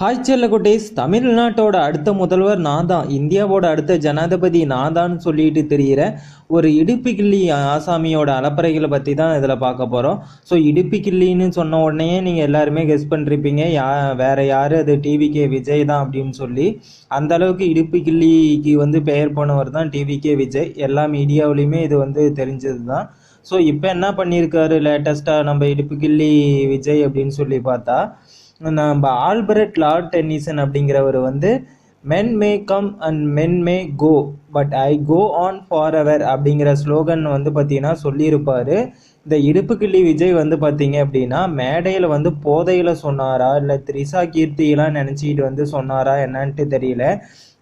Hi செல்லகுட்டீஸ் தமிழ்நாட்டோட அடுத்த முதல்வர் நான் தான் இந்தியாவோட அடுத்த ஜனாதிபதி நான் தான் சொல்லிட்டு தெரிகிற ஒரு இடுப்பு கிள்ளி ஆசாமியோட அலப்பறைகளை பற்றி தான் இதில் பார்க்க போகிறோம் ஸோ இடுப்பு கிள்ளின்னு சொன்ன உடனே நீங்கள் எல்லாருமே கெஸ் பண்ணிருப்பீங்க யா வேறு யார் அது? டிவிகே விஜய் தான் அப்படின்னு சொல்லி. அந்த அளவுக்கு இடுப்பு கிள்ளிக்கு வந்து பெயர் போனவர் தான் டிவிகே விஜய். எல்லா மீடியாவிலையுமே இது வந்து தெரிஞ்சது தான். ஸோ இப்போ என்ன பண்ணியிருக்காரு லேட்டஸ்ட்டாக நம்ம இடுப்பு கிள்ளி விஜய் அப்படின்னு சொல்லி பார்த்தா நம்ம ஆல்பர்ட் லார்ட் டென்னிசன் அப்படிங்கிறவர் வந்து men may come and men may go but I go on for ever அப்படிங்கிற ஸ்லோகன் வந்து பார்த்தீங்கன்னா சொல்லியிருப்பார். இந்த இடுப்பு கிள்ளி விஜய் வந்து பார்த்தீங்க அப்படின்னா மேடையில் வந்து போதையில் சொன்னாரா இல்லை த்ரிஷா கீர்த்தியெல்லாம் நினச்சிக்கிட்டு வந்து சொன்னாரா என்னன்ட்டு தெரியல.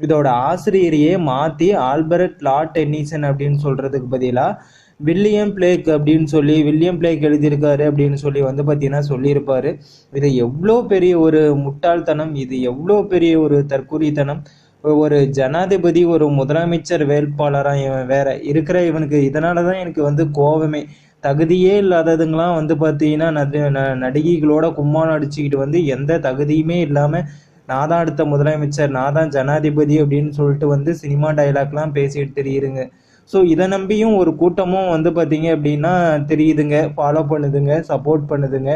இதோட ஆசிரியரையே மாற்றி ஆல்பர்ட் லார்ட் டென்னிசன் அப்படின்னு சொல்கிறதுக்கு பதிலாக வில்லியம் பிளேக் அப்படின்னு சொல்லி வில்லியம் பிளேக் எழுதியிருக்காரு அப்படின்னு சொல்லி வந்து பார்த்தீங்கன்னா சொல்லியிருப்பாரு. இது எவ்வளோ பெரிய ஒரு முட்டாள்தனம் இது எவ்வளோ பெரிய ஒரு தற்கொலைத்தனம் ஒரு ஜனாதிபதி ஒரு முதலமைச்சர் வேட்பாளராக இவன் வேற இருக்கிற இவனுக்கு இதனால தான் எனக்கு வந்து கோபமே தகுதியே இல்லாததுங்களாம் வந்து பார்த்தீங்கன்னா நடிகைகளோட கும்மாளம் அடிச்சுக்கிட்டு வந்து எந்த தகுதியுமே இல்லாமல் நான் தான் அடுத்த முதலமைச்சர் நான் தான் ஜனாதிபதி அப்படின்னு சொல்லிட்டு வந்து சினிமா டைலாக்லாம் பேசிட்டு தெரியுதுங்க. ஸோ இதை நம்பியும் ஒரு கூட்டமும் வந்து பார்த்தீங்க அப்படின்னா தெரியுதுங்க. ஃபாலோ பண்ணுதுங்க சப்போர்ட் பண்ணுதுங்க.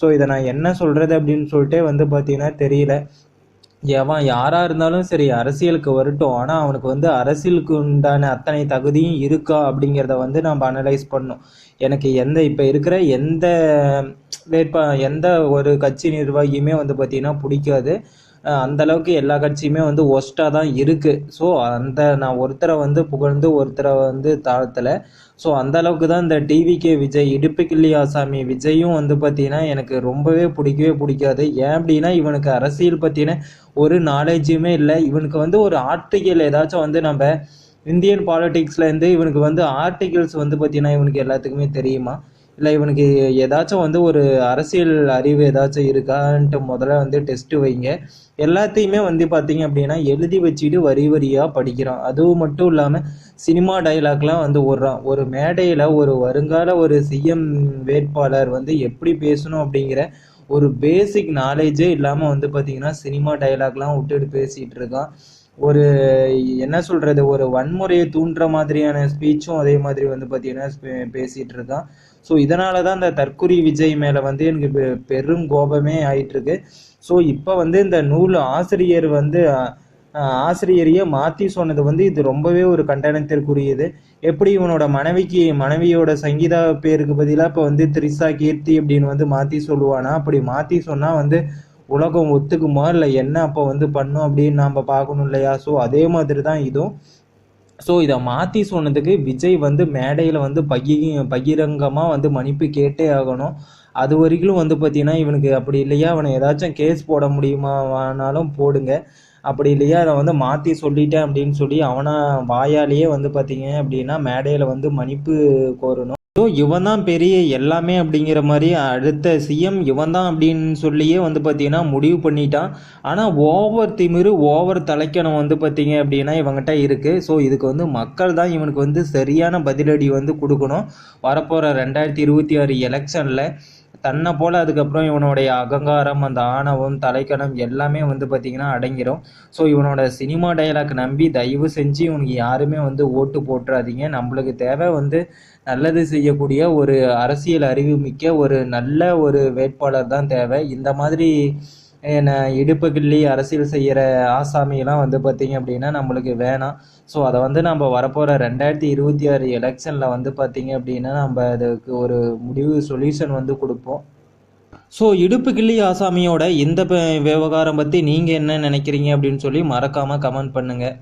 ஸோ இதை நான் என்ன சொல்கிறது அப்படின்னு சொல்லிட்டே வந்து பார்த்தீங்கன்னா தெரியல. எவன் யாராக இருந்தாலும் சரி அரசியலுக்கு வரட்டும். ஆனால் அவனுக்கு வந்து அரசியலுக்கு உண்டான அத்தனை தகுதியும் இருக்கா அப்படிங்கிறத வந்து நம்ம அனலைஸ் பண்ணணும். எனக்கு எந்த இப்போ இருக்கிற எந்த வேட்பா எந்த ஒரு கட்சி நிர்வாகியுமே வந்து பார்த்திங்கன்னா பிடிக்காது. அந்த அளவுக்கு எல்லா கட்சியுமே வந்து ஒஸ்ட்டாக தான் இருக்குது ஸோ அந்த நான் ஒருத்தரை வந்து புகழ்ந்து ஒருத்தரை வந்து தாழ்த்தலை. ஸோ அந்த அளவுக்கு தான் இந்த டிவிகே விஜய் இடுப்பு கிள்ளி ஆசாமி விஜயும் வந்து பார்த்தீங்கன்னா எனக்கு ரொம்பவே பிடிக்கவே பிடிக்காது. ஏன் அப்படின்னா இவனுக்கு அரசியல் பற்றின ஒரு நாலேஜுமே இல்லை. இவனுக்கு வந்து ஒரு ஆர்டிக்கல் ஏதாச்சும் வந்து நம்ம இந்தியன் பாலிட்டிக்ஸ்லேருந்து இவனுக்கு வந்து ஆர்டிகல்ஸ் வந்து பார்த்தீங்கன்னா இவனுக்கு எல்லாத்துக்குமே தெரியுமா? இல்லை இவனுக்கு ஏதாச்சும் வந்து ஒரு அரசியல் அறிவு ஏதாச்சும் இருக்கான்ட்டு முதல்ல வந்து டெஸ்ட்டு வைங்க. எல்லாத்தையுமே வந்து பார்த்தீங்க அப்படின்னா எழுதி வச்சுட்டு வரி வரியாக படிக்கிறான். அதுவும் மட்டும் இல்லாமல் சினிமா டைலாக்லாம் வந்து ஓடுறான். ஒரு மேடையில் ஒரு வருங்கால ஒரு சிஎம் வேட்பாளர் வந்து எப்படி பேசணும் அப்படிங்கிற ஒரு பேசிக் நாலேஜே இல்லாமல் வந்து பார்த்தீங்கன்னா சினிமா டைலாக்லாம் விட்டுட்டு பேசிகிட்டு இருக்கான். ஒரு என்ன சொல்கிறது ஒரு வன்முறையை தூண்டுற மாதிரியான ஸ்பீச்சும் அதே மாதிரி வந்து பார்த்தீங்கன்னா பேசிகிட்டு இருக்கான் ஸோ இதனால தான் இந்த தற்குறி விஜய் மேலே வந்து எனக்கு பெரும் கோபமே ஆயிட்டுருக்கு. ஸோ இப்போ வந்து இந்த நூல் ஆசிரியர் வந்து ஆசிரியரையே மாற்றி சொன்னது வந்து இது ரொம்பவே ஒரு கண்டனத்திற்குரியது. எப்படி இவனோட மனைவிக்கு மனைவியோட சங்கீதா பேருக்கு பதிலாக இப்போ வந்து திரிசா கீர்த்தி அப்படின்னு வந்து மாற்றி சொல்லுவானா? அப்படி மாற்றி சொன்னால் வந்து உலகம் ஒத்துக்குமா? இல்லை என்ன அப்போ வந்து பண்ணும் அப்படின்னு நாம் பார்க்கணும் இல்லையா? ஸோ அதே மாதிரி தான் இதுவும். ஸோ இதை மாற்றி சொன்னதுக்கு விஜய் வந்து மேடையில் வந்து பகி பகிரங்கமாக வந்து மன்னிப்பு கேட்டே ஆகணும். அது வரைக்கும் வந்து பார்த்தீங்கன்னா இவனுக்கு அப்படி இல்லையா? அவனை ஏதாச்சும் கேஸ் போட முடியுமானாலும் போடுங்க. அப்படி இல்லையா? அதை வந்து மாற்றி சொல்லிட்டேன் அப்படின்னு சொல்லி அவனை வாயாலேயே வந்து பார்த்தீங்க அப்படின்னா மேடையில் வந்து மன்னிப்பு கோரணும். ஸோ இவன் தான் பெரிய எல்லாமே அப்படிங்கிற மாதிரி அடுத்த சிஎம் இவன் தான் அப்படின்னு சொல்லியே வந்து பார்த்தீங்கன்னா முடிவு பண்ணிட்டான். ஆனால் ஓவர் திமிரு ஓவர் தலைக்கணம் வந்து பார்த்திங்க அப்படின்னா இவங்ககிட்ட இருக்குது ஸோ இதுக்கு வந்து மக்கள் தான் இவனுக்கு வந்து சரியான பதிலடி வந்து கொடுக்கணும். வரப்போகிற ரெண்டாயிரத்தி இருபத்தி ஆறு எலெக்ஷனில் தன்னை போல் அதுக்கப்புறம் இவனுடைய அகங்காரம் அந்த ஆணவம் தலைக்கணம் எல்லாமே வந்து பார்த்திங்கன்னா அடங்கிடும் ஸோ இவனோட சினிமா டைலாக் நம்பி தயவு செஞ்சு இவனுக்கு யாருமே வந்து ஓட்டு போட்டுறாதீங்க. நம்மளுக்கு தேவை வந்து நல்லது செய்யக்கூடிய ஒரு அரசியல் அறிவு மிக்க ஒரு நல்ல ஒரு வேட்பாளர் தான் தேவை. இந்த மாதிரி என்ன இடுப்பு கிள்ளி அரசியல் செய்கிற ஆசாமியெல்லாம் வந்து பார்த்திங்க அப்படின்னா நம்மளுக்கு வேணாம். ஸோ அதை வந்து நம்ம வரப்போகிற ரெண்டாயிரத்தி இருபத்தி ஆறு எலெக்ஷனில் வந்து பார்த்திங்க அப்படின்னா நம்ம அதுக்கு ஒரு முடிவு சொல்யூஷன் வந்து கொடுப்போம். ஸோ இடுப்பு கிள்ளி ஆசாமியோட இந்த விவகாரம் பற்றி நீங்கள் என்ன நினைக்கிறீங்க அப்படின்னு சொல்லி மறக்காமல் கமெண்ட் பண்ணுங்கள்